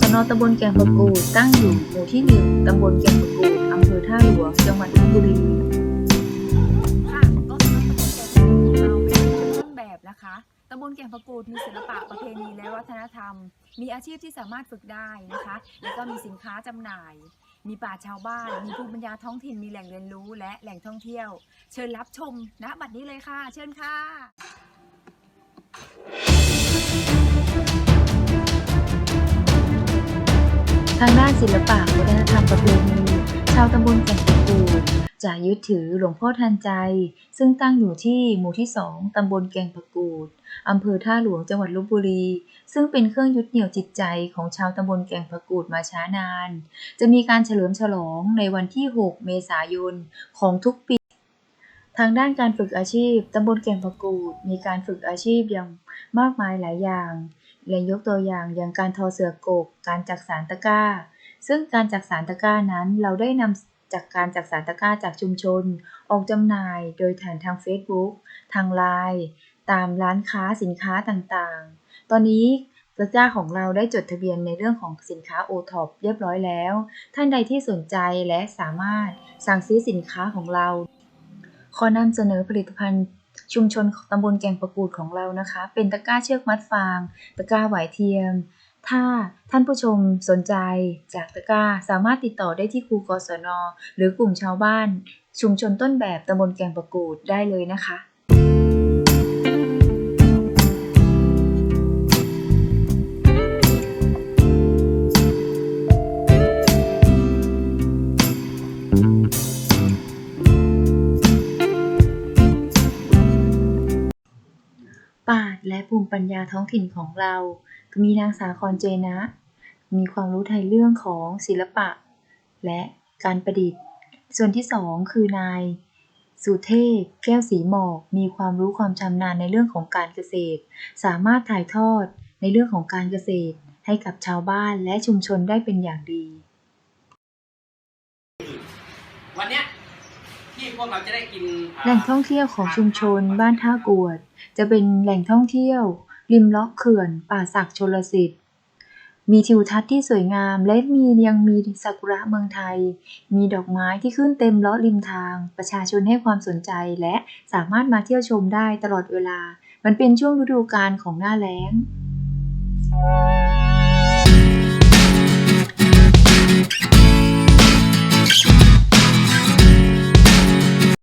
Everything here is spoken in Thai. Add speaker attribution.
Speaker 1: ศนตำบลแก่งประกูดตั้งอยู่หมู่ที่หนึ่งตำบลแก่งประกูดอำเภอท่าหลวง จังหวัดลบบุรี
Speaker 2: ค่ะก็สำหรับตำบลแก่งประกูดเราเป็นต้นแบบนะคะ ตำบลแก่งประกูดมีศิลปะประเพณีและวัฒนธรรม มีอาชีพที่สามารถฝึกได้นะคะ แล้วก็มีสินค้าจำหน่าย มีป่าชาวบ้าน มีภูมิปัญญาท้องถิ่น มีแหล่งเรียนรู้และแหล่งท่องเที่ยว เชิญรับชมณบัดนี้เลยค่ะ เชิญค่ะ
Speaker 1: ทางด้านศิลปะวัฒนธรรมประเพณีชาวตำบลแก่งประกูจะยึดถือหลวงพ่อทันใจ ซึ่งตั้งอยู่ที่หมู่ที่สองตำบลแก่งประกูดอำเภอท่าหลวงจังหวัดลบบุรี ซึ่งเป็นเครื่องยึดเหนี่ยวจิตใจของชาวตำบลแก่งประกูดมาช้านาน จะมีการเฉลิมฉลองในวันที่ 6 เมษายนของทุกปี ทางด้านการฝึกอาชีพตำบลแก่งประกูดมีการฝึกอาชีพอย่างมากมายหลายอย่าง และยกตัวอย่างอย่างการทอเสือกก การจักสารตะกร้า ซึ่งการจักสารตะกร้านั้นเราได้นำจากการจักสารตะกร้าจากชุมชน ออกจำหน่ายโดยผ่านทาง Facebook ทางไลน์ตามร้านค้าสินค้าต่างๆ ตอนนี้ตะกร้าของเราได้จดทะเบียนในเรื่องของสินค้า o t o p เรียบร้อยแล้ว ท่านใดที่สนใจและสามารถสั่งซื้อสินค้าของเรา ขอนำเสนอผลิตภัณฑ์ ชุมชนตำบลแก่งประกูดของเรานะคะ เป็นตะกร้าเชือกมัดฟาง ตะกร้าไหวเทียม ถ้าท่านผู้ชมสนใจจากตะกร้าสามารถติดต่อได้ที่ครูกศน หรือกลุ่มชาวบ้าน ชุมชนต้นแบบตำบลแก่งประกูดได้เลยนะคะ และภูมิปัญญาท้องถิ่นของเรา มีนางสาครเจนะ มีความรู้ในเรื่องของศิลปะ และการประดิษฐ์ ส่วนที่สองคือนาย สุเทพ แก้วสีหมอก มีความรู้ความชำนาญในเรื่องของการเกษตร สามารถถ่ายทอดในเรื่องของการเกษตร ให้กับชาวบ้านและชุมชนได้เป็นอย่างดี
Speaker 3: วันเนี้ย ที่พวกเราจะได้กินอ่า
Speaker 1: แหล่งท่องเที่ยวของชุมชนบ้านท่ากวด จะเป็นแหล่งท่องเที่ยว ริมเลาะเขื่อน ป่าศักชลสิทธิ์มีทิวทัศน์ที่สวยงาม และมียังมีซากุระเมืองไทย มีดอกไม้ที่ขึ้นเต็มเลาะริมทาง ประชาชนให้ความสนใจและสามารถมาเที่ยวชมได้ตลอดเวลา มันเป็นช่วงฤดูกาลของหน้าแล้ง